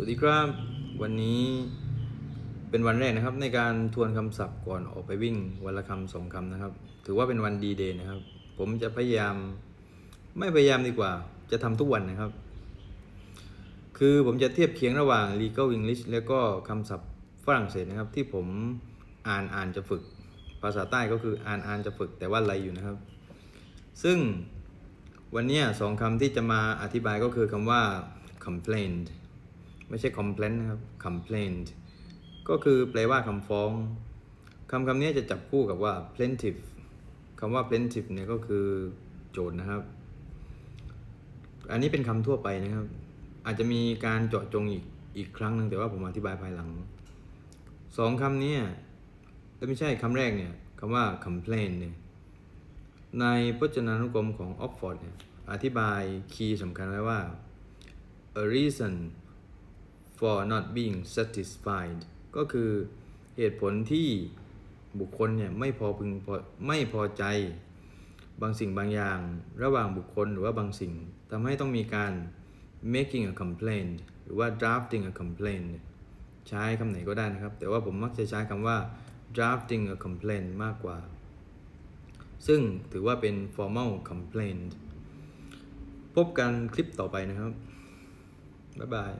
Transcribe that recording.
สวัสดีครับ วันนี้เป็นวันแรกนะครับ ในการทวนคำศัพท์ก่อนออกไปวิ่งวันละคำสองคำนะครับ ถือว่าเป็นวันดีเดย์นะครับ ผมจะพยายามไม่พยายามดีกว่า จะทำทุกวันนะครับ คือผมจะเทียบเคียงระหว่าง legal English แล้วก็คำศัพท์ฝรั่งเศสนะครับ ที่ผมอ่านอ่านจะฝึก ภาษาใต้ก็คืออ่านอ่านจะฝึกแต่ว่าไรอยู่นะครับ ซึ่งวันนี้สองคำที่จะมาอธิบายก็คือคำว่า complained ไม่ใช่ complaint นะครับ complained ก็คือแปลว่าคำฟ้องคำคำนี้จะจับคู่กับว่า plaintiff คำว่า plaintiff เนี่ยก็คือโจทย์นะครับ อันนี้เป็นคำทั่วไปนะครับ อาจจะมีการเจาะจงอีกอีกครั้งหนึ่งแต่ว่าผมอธิบายภายหลังสองคำนี้ไม่ใช่คำแรกเนี่ยคำว่า complain เนี่ยในพจนานุกรมของออกฟอร์ดเนี่ยอธิบายคีย์สำคัญไว้ว่า a reason for not being satisfied ก็คือเหตุผลที่บุคคลเนี่ยไม่พอพึงพอไม่พอใจ บางสิ่งบางอย่าง ระหว่างบุคคลหรือว่าบางสิ่งทำให้ต้องมีการ making a complaint หรือว่า drafting a complaint ใช้คำไหนก็ได้นะครับ แต่ว่าผมมักจะใช้คำว่า drafting a complaint มากกว่า ซึ่งถือว่าเป็น formal complaint พบกันคลิปต่อไปนะครับ บ๊ายบาย